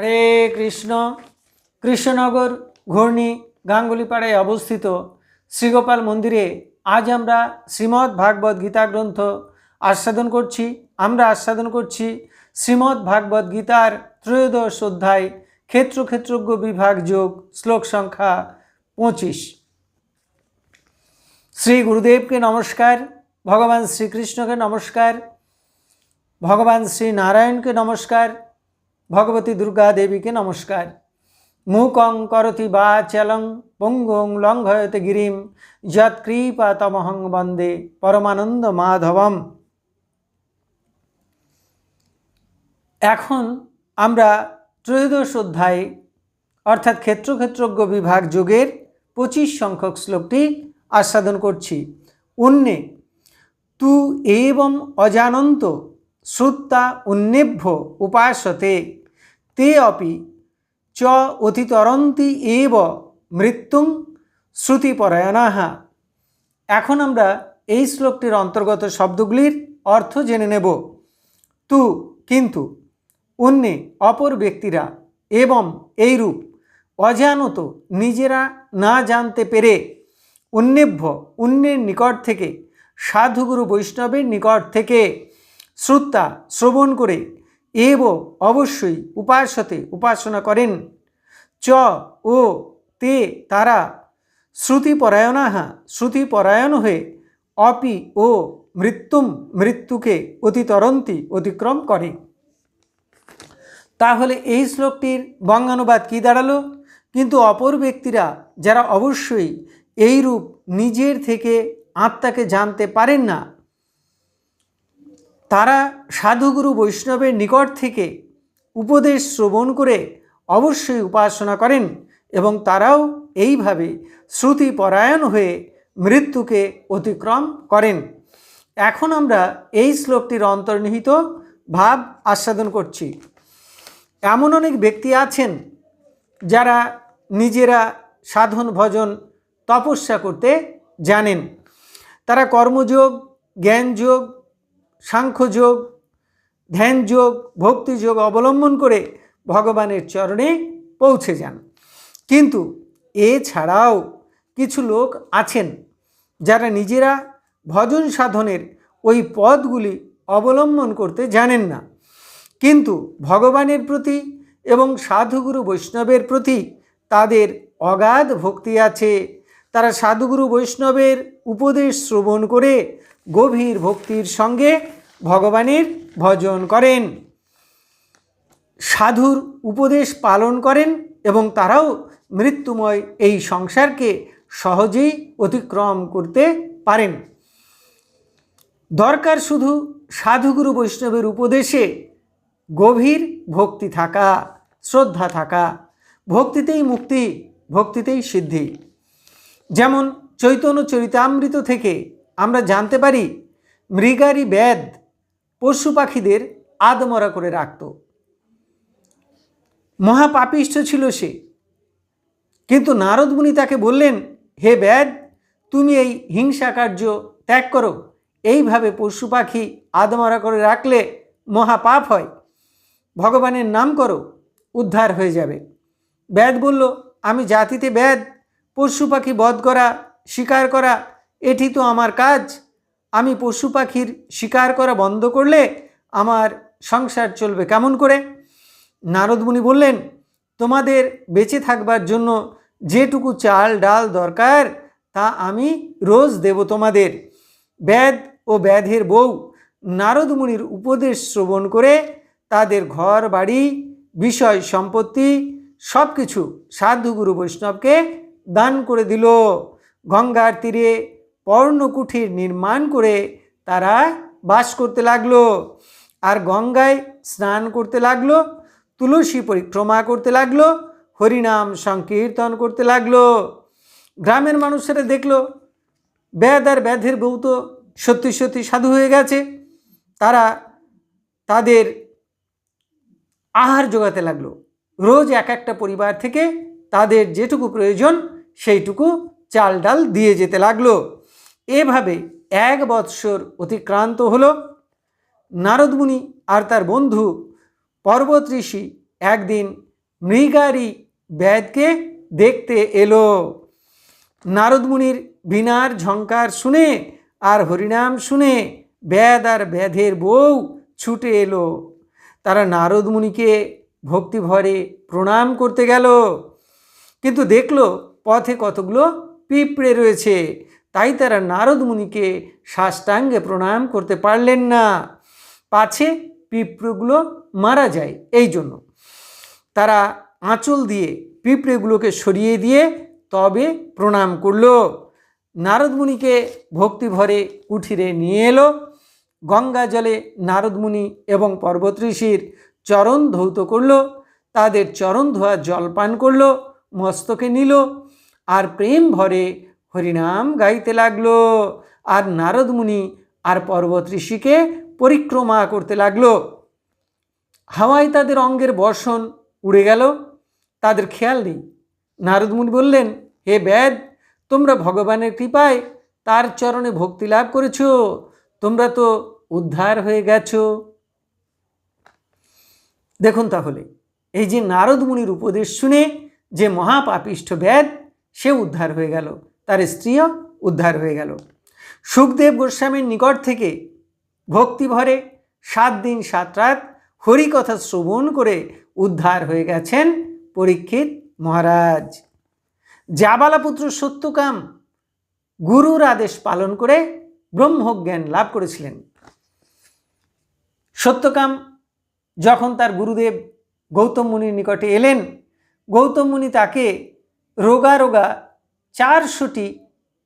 হরে কৃষ্ণ। কৃষ্ণনগর ঘূর্ণি গাঙ্গুলিপাড়ায় অবস্থিত শ্রীগোপাল মন্দিরে আজ আমরা শ্রীমদ্ ভাগবত গীতা গ্রন্থ আস্বাদন করছি। আমরা আস্বাদন করছি শ্রীমদ্ ভাগবত গীতার ত্রয়োদশ অধ্যায় ক্ষেত্র ক্ষেত্রজ্ঞ বিভাগ যোগ শ্লোক সংখ্যা পঁচিশ। শ্রী গুরুদেবকে নমস্কার, ভগবান শ্রীকৃষ্ণকে নমস্কার, ভগবান শ্রী নারায়ণকে নমস্কার ভগবতী দুর্গা দেবীকে নমস্কার। মুকং করতি বা চলং, পঙ্গং লঙ্ঘয়তে গিরিম যৎকৃপাতমহং বন্দে পরমানন্দ মাধবম। এখন আমরা ত্রয়োদশ অধ্যায়ে, অর্থাৎ ক্ষেত্রক্ষেত্রজ্ঞ বিভাগ যোগের পঁচিশ সংখ্যক শ্লোকটি আস্বাদন করছি। উন্নে, তু এবং অজানন্ত শ্রুত্তা উন্নেভ্য উপাসতে। তে অপি চ অতিতরন্তি এব মৃত্যুং শ্রুতিপরায়ণাহা এখন আমরা এই শ্লোকটির অন্তর্গত শব্দগুলির অর্থ জেনে নেব। তু কিন্তু অন্য অপর ব্যক্তিরা এবং এইরূপ অজানত নিজেরা না জানতে পেরে অন্যেভ্য অন্যের নিকট থেকে, সাধুগুরু বৈষ্ণবের নিকট থেকে শ্রুত্তা শ্রবণ করে এব অবশ্যই উপাসতে উপাসনা করেন। চ ও তে তারা শ্রুতিপরায়ণাহা শ্রুতিপরায়ণ হয়ে অপি ও মৃত্যুম মৃত্যুকে অতিতরন্তি অতিক্রম করে। তাহলে এই শ্লোকটির বঙ্গানুবাদ কী দাঁড়াল? কিন্তু অপর ব্যক্তিরা যারা অবশ্যই এই রূপ নিজের থেকে আত্মাকে জানতে পারেন না তারা সাধুগুরু বৈষ্ণবের নিকট থেকে উপদেশ শ্রবণ করে অবশ্যই উপাসনা করেন এবং তারাও এইভাবে শ্রুতিপরায়ণ হয়ে মৃত্যুকে অতিক্রম করেন। এখন আমরা এই শ্লোকটির অন্তর্নিহিত ভাব আস্বাদন করছি। এমন অনেক ব্যক্তি আছেন যারা নিজেরা সাধন, ভজন, তপস্যা করতে জানেন। তারা কর্মযোগ, জ্ঞানযোগ সাংখ্যযোগ ধ্যানযোগ ভক্তিযোগ অবলম্বন করে ভগবানের চরণে পৌঁছে যান। কিন্তু এছাড়াও কিছু লোক আছেন যারা নিজেরা ভজন সাধনের ওই পথগুলি অবলম্বন করতে জানেন না। কিন্তু ভগবানের প্রতি এবং সাধুগুরু বৈষ্ণবের প্রতি তাদের অগাধ ভক্তি আছে। তারা সাধুগুরু বৈষ্ণবের উপদেশ শ্রবণ করে গভীর ভক্তির সঙ্গে ভগবানের ভজন করেন। সাধুর উপদেশ পালন করেন এবং তারাও মৃত্যুময় এই সংসারকে সহজেই অতিক্রম করতে পারেন। দরকার শুধু সাধুগুরু বৈষ্ণবের উপদেশে গভীর ভক্তি থাকা, শ্রদ্ধা থাকা, ভক্তিতেই মুক্তি, ভক্তিতেই সিদ্ধি। যেমন চৈতন্য চরিতামৃত থেকে আমরা জানতে পারি মৃগারি বেদ পশু পাখিদের আদমরা করে রাখত। মহাপাপিষ্ঠ ছিল সে। কিন্তু নারদমুনি তাকে বললেন, হে বেদ, তুমি এই হিংসা কার্য ত্যাগ করো। এইভাবে পশু পাখি আদমরা করে রাখলে মহাপাপ হয়। ভগবানের নাম করো, উদ্ধার হয়ে যাবে। ব্যাদ বলল, আমি জাতিতে ব্যাদ পশু পাখি বধ করা, শিকার করা এটি তো আমার কাজ। আমি পশু পাখির শিকার করা বন্ধ করলে আমার সংসার চলবে কেমন করে? নারদমুনি বললেন, তোমাদের বেঁচে থাকবার জন্য যেটুকু চাল, ডাল দরকার, তা আমি রোজ দেব তোমাদের। ব্যাদ ও ব্যাধের বউ নারদমুনির উপদেশ শ্রবণ করে তাদের ঘর, বাড়ি, বিষয়, সম্পত্তি সব কিছু সাধুগুরু বৈষ্ণবকে দান করে দিল। গঙ্গার তীরে পর্ণকুঠির নির্মাণ করে তারা বাস করতে লাগল, আর গঙ্গায় স্নান করতে লাগল, তুলসী পরিক্রমা করতে লাগল, হরিনাম সংকীর্তন করতে লাগল। গ্রামের মানুষেরা দেখল ব্যাধ আর ব্যাধের বউ তো সত্যি সত্যি সাধু হয়ে গেছে। তারা তাদের আহার জোগাতে লাগল। রোজ এক একটা পরিবার থেকে তাদের যেটুকু প্রয়োজন, সেইটুকু চাল ডাল দিয়ে যেতে লাগল। এভাবে এক বৎসর অতিক্রান্ত হল। নারদমুনি আর তার বন্ধু পর্বত ঋষি একদিন মৃগারি ব্যাদকে দেখতে এলো। নারদমুনির বিনার ঝঙ্কার শুনে আর হরিনাম শুনে ব্যাদ আর ব্যাধের বউ ছুটে এলো। তারা নারদমুনিকে ভক্তিভরে প্রণাম করতে গেল। কিন্তু দেখল পথে কতগুলো পিঁপড়ে রয়েছে। তাই তারা নারদমুনিকে সাষ্টাঙ্গে প্রণাম করতে পারলেন না। পাছে পিঁপড়েগুলো মারা যায়, এই জন্য। তারা আঁচল দিয়ে পিঁপড়েগুলোকে সরিয়ে দিয়ে তবে প্রণাম করল। নারদমুনিকে ভক্তিভরে কুঠিরে নিয়ে এলো। গঙ্গা জলে নারদমুনি এবং পর্বত ঋষির চরণ ধৌত করল। তাদের চরণ ধোয়া জল পান করল, মস্তকে নিল। আর প্রেম ভরে হরিনাম গাইতে লাগল। আর নারদমুনি আর পর্বত ঋষিকে পরিক্রমা করতে লাগল। হাওয়ায় তাদের অঙ্গের বর্ষণ উড়ে গেল। তাদের খেয়াল নেই। নারদমুনি বললেন, হে বেদ তোমরা ভগবানের কৃপায় তার চরণে ভক্তি লাভ করেছ। তোমরা তো উদ্ধার হয়ে গেছ। দেখুন তাহলে, এই যে নারদমুনির উপদেশ শুনে যে মহাপাপিষ্ঠ বেদ সে উদ্ধার হয়ে গেল। তার স্ত্রীও উদ্ধার হয়ে গেল। সুখদেব গোস্বামীর নিকট থেকে ভক্তিভরে সাত দিন সাত রাত হরিকথা শ্রবণ করে উদ্ধার হয়ে গেছেন পরীক্ষিত মহারাজ। জাবালাপুত্র সত্যকাম গুরুর আদেশ পালন করে ব্রহ্মজ্ঞান লাভ করেছিলেন। সত্যকাম যখন তার গুরুদেব গৌতম মুনির নিকটে এলেন, গৌতম মুনি তাকে রোগা রোগা চারশোটি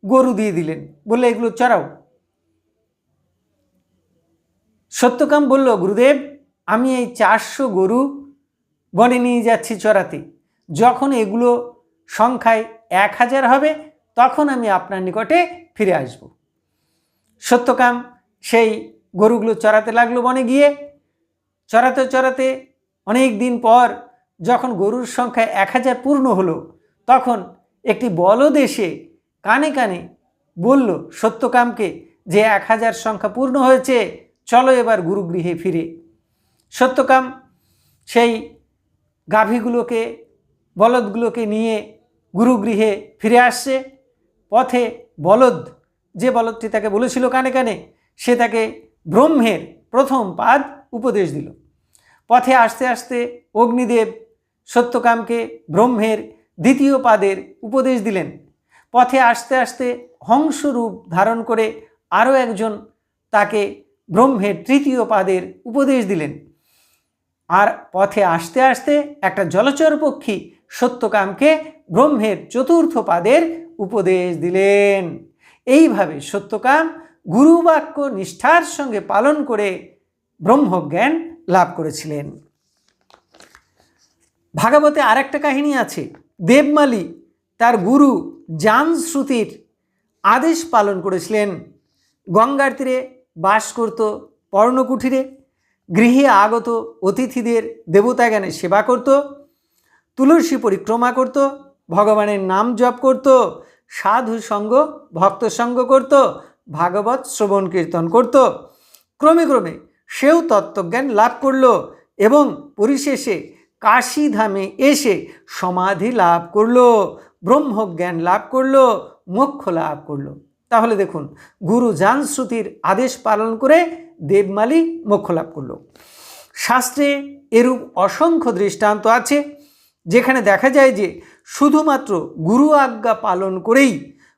গরু দিয়ে দিলেন। বললে, এগুলো চড়াও। সত্যকাম বলল, গুরুদেব, আমি এই চারশো গরু বনে নিয়ে যাচ্ছি চড়াতে। যখন এগুলো সংখ্যায় এক হাজার হবে, তখন আমি আপনার নিকটে ফিরে আসব। সত্যকাম সেই গরুগুলো চড়াতে লাগল বনে গিয়ে। চড়াতে চড়াতে অনেক দিন পর যখন গরুর সংখ্যা এক হাজার পূর্ণ হলো, তখন একটি বলদ এসে কানে কানে বলল, সত্যকামকে, যে এক হাজার সংখ্যা পূর্ণ হয়েছে, চলো এবার গুরুগৃহে ফিরে। সত্যকাম সেই গাভীগুলোকে, বলদগুলোকে নিয়ে গুরুগৃহে ফিরে আসছে। পথে বলদ, যে বলদটি তাকে বলেছিল কানে কানে, সে তাকে ব্রহ্মের প্রথম পাদ উপদেশ দিল। পথে আসতে আসতে অগ্নিদেব সত্যকামকে ব্রহ্মের দ্বিতীয় পাদের উপদেশ দিলেন। পথে আসতে আসতে হংসরূপ ধারণ করে আরও একজন তাকে ব্রহ্মের তৃতীয় পাদের উপদেশ দিলেন। আর পথে আসতে আসতে একটা জলচর পক্ষী সত্যকামকে ব্রহ্মের চতুর্থ পাদের উপদেশ দিলেন। এইভাবে সত্যকাম গুরুবাক্য নিষ্ঠার সঙ্গে পালন করে ব্রহ্মজ্ঞান লাভ করেছিলেন। ভাগবতে আরেকটা কাহিনী আছে। দেবমালি, তার গুরু জানশ্রুতির আদেশ পালন করেছিলেন। গঙ্গার তীরে বাস করত পর্ণকুঠিরে, গৃহে আগত অতিথিদের দেবতা জ্ঞানে সেবা করত, তুলসী পরিক্রমা করত, ভগবানের নাম জপ করত, সাধু সঙ্গ, ভক্ত সঙ্গ করত, ভাগবত শ্রবণ কীর্তন করত। ক্রমে ক্রমে সেও তত্ত্বজ্ঞান লাভ করল এবং পরিশেষে কাশীধামে এসে সমাধি লাভ করল, ব্রহ্মজ্ঞান লাভ করল, মোক্ষ লাভ করল। তাহলে দেখুন, গুরু জানশ্রুতির আদেশ পালন করে দেবমালি মোক্ষ লাভ করল। শাস্ত্রে এরূপ অসংখ্য দৃষ্টান্ত আছে, যেখানে দেখা যায় যে শুধুমাত্র গুরু আজ্ঞা পালন করেই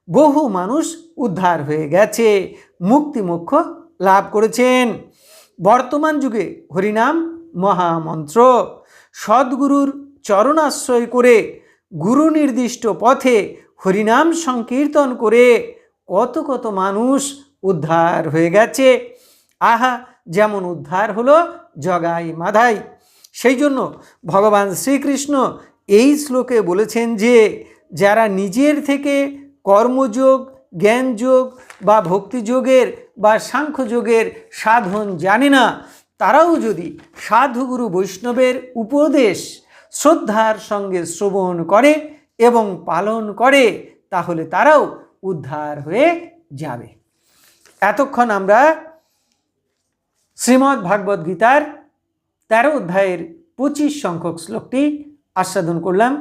বহু মানুষ উদ্ধার হয়ে গেছে, মুক্তি মোক্ষ লাভ করেছেন। বর্তমান যুগে হরিনাম মহামন্ত্র। সদ্গুরুর চরণাশ্রয় করে গুরু নির্দিষ্ট পথে হরিনাম সংকীর্তন করে কত কত মানুষ উদ্ধার হয়ে গেছে। আহা, যেমন উদ্ধার হলো জগাই মাধাই। সেই জন্য ভগবান শ্রীকৃষ্ণ এই শ্লোকে বলেছেন যে, যারা নিজের থেকে কর্মযোগ, জ্ঞানযোগ বা ভক্তিযোগের বা সাংখ্যযোগের সাধন জানে না তারাও যদি সাধুগুরু বৈষ্ণবের উপদেশ শ্রদ্ধার সঙ্গে শ্রবণ করে এবং পালন করে, তাহলে তারাও উদ্ধার হয়ে যাবে। এতক্ষণ আমরা শ্রীমদ্ ভাগবত গীতার তেরো অধ্যায়ের পঁচিশ সংখ্যক শ্লোকটি আস্বাদন করলাম।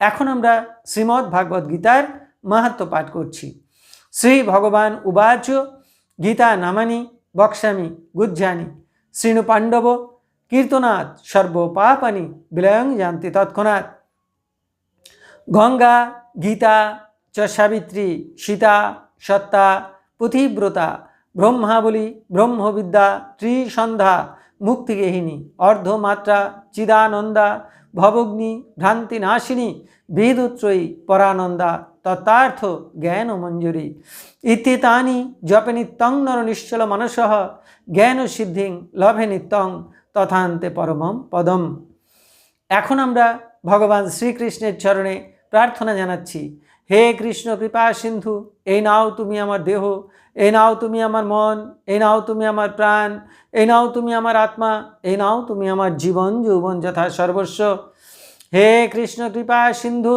এখন আমরা শ্রীমদ্ ভাগবত গীতার মাহাত্ম পাঠ করছি। শ্রী ভগবান উবাচ গীতা নামানি বক্সামি গুজ্জানি। শ্রীণু পাণ্ডব কীর্তনাথ সর্বপাপানি বিলয়ং জানতি তৎক্ষণাৎ। গঙ্গা, গীতা চ সাবিত্রী, সীতা, সত্তা, পুথিব্রতা, ব্রহ্মাবলী, ব্রহ্মবিদ্যা, ত্রিসন্ধ্যা মুক্তিগেহিনী অর্ধমাত্রা, চিদানন্দা, ভবগ্নি, ভ্রান্তিনাশিনী, বেদত্রয়ী, পরানন্দা তত্তার্থ জ্ঞান মঞ্জুরি ইত্যেতানি জপে নিত্যং নর নিশ্চল মনস জ্ঞান সিদ্ধিং লভে নিত্যং তথান্তে পরমম পদম এখন আমরা ভগবান শ্রীকৃষ্ণের চরণে প্রার্থনা জানাচ্ছি, হে কৃষ্ণ কৃপা সিন্ধু, এই নাও তুমি আমার দেহ, এই নাও তুমি আমার মন, এই নাও তুমি আমার প্রাণ, এই নাও তুমি আমার আত্মা, এই নাও তুমি আমার জীবন যৌবন যথা সর্বস্ব। হে কৃষ্ণ কৃপা সিন্ধু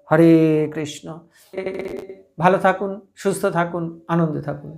হরে কৃষ্ণ। ভালো থাকুন সুস্থ থাকুন আনন্দে থাকুন।